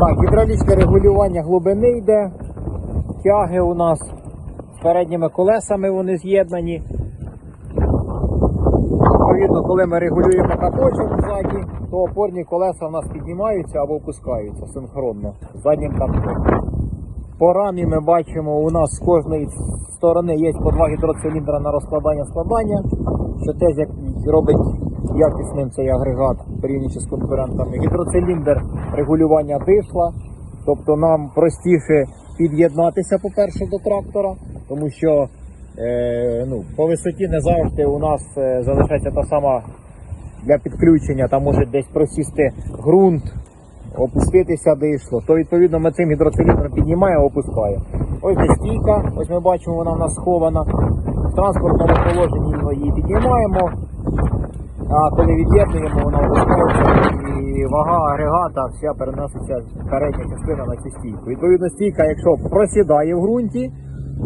Так, гідравлічне регулювання глибини йде. Тяги у нас з передніми колесами вони з'єднані. Відповідно, коли ми регулюємо капотом ззаді, то опорні колеса у нас піднімаються або опускаються синхронно заднім капотом. По рамі ми бачимо, у нас з кожної сторони є по два гідроциліндра на розкладання складання, що теж як робить якісним цей агрегат порівнюючи з конкурентами. Гідроциліндр регулювання дишла, тобто нам простіше під'єднатися, по-перше, до трактора, тому що е, ну, по висоті не завжди у нас е, залишається та сама для підключення, там може десь просісти ґрунт, опуститися дишло, то відповідно ми цим гідроциліндром піднімаємо, опускаємо. Ось де стійка, ось ми бачимо, вона в нас схована. В транспортному положенні її піднімаємо, а коли від'єднуємо, вона опускається і вага агрегата вся переноситься передня частина на цю стійку. Відповідно, стійка, якщо просідає в ґрунті,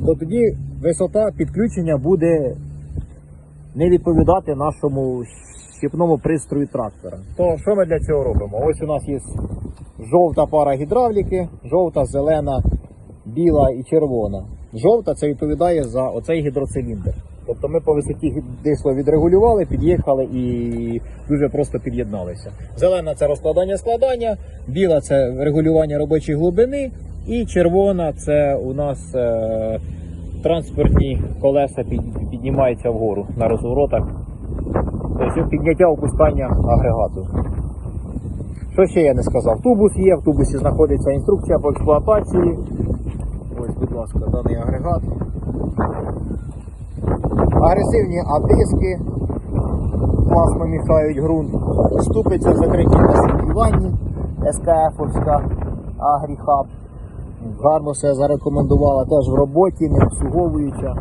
то тоді висота підключення буде не відповідати нашому щепному пристрою трактора. То що ми для цього робимо? Ось у нас є жовта пара гідравліки, жовта, зелена, біла і червона. Жовта це відповідає за оцей гідроциліндр. Тобто ми по висоті гі- відрегулювали, під'їхали і дуже просто під'єдналися. Зелена це розкладання складання, біла це регулювання робочої глибини, і червона це у нас е, транспортні колеса під, піднімаються вгору на розворотах. Тобто підняття опускання агрегату. Що ще я не сказав? Тубус є, в тубусі знаходиться інструкція по експлуатації. Ось, будь ласка, даний агрегат. Агресивні адиски класно мішають ґрунт. Ступиця закриті на ванні СКФ-овська Агріхаб. Гарно все зарекомендувала теж в роботі, не обслуговуюча.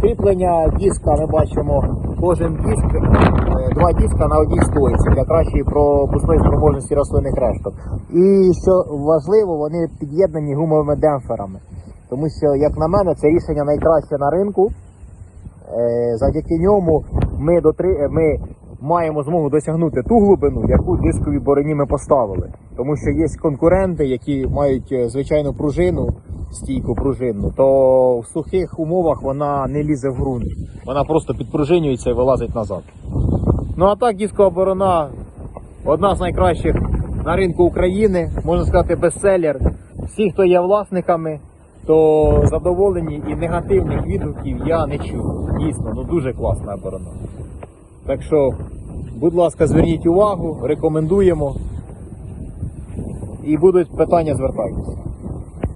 Кріплення диска ми бачимо кожен диск, е, два диска на одній стойці для кращої пропускної спроможності рослинних решток. І що важливо, вони під'єднані гумовими демпферами. Тому що, як на мене, це рішення найкраще на ринку. Е, Завдяки ньому ми, дотри... е, ми маємо змогу досягнути ту глибину, яку дискові бороні ми поставили. Тому що є конкуренти, які мають е, звичайну пружину, стійку пружинну, то в сухих умовах вона не лізе в ґрунт. Вона просто підпружинюється і вилазить назад. Ну а так дискова борона одна з найкращих на ринку України, можна сказати, бестселер. Всі, хто є власниками, то задоволені і негативних відгуків я не чув. Дійсно, ну дуже класна оборона. Так що, будь ласка, зверніть увагу, рекомендуємо. І будуть питання, звертайтеся.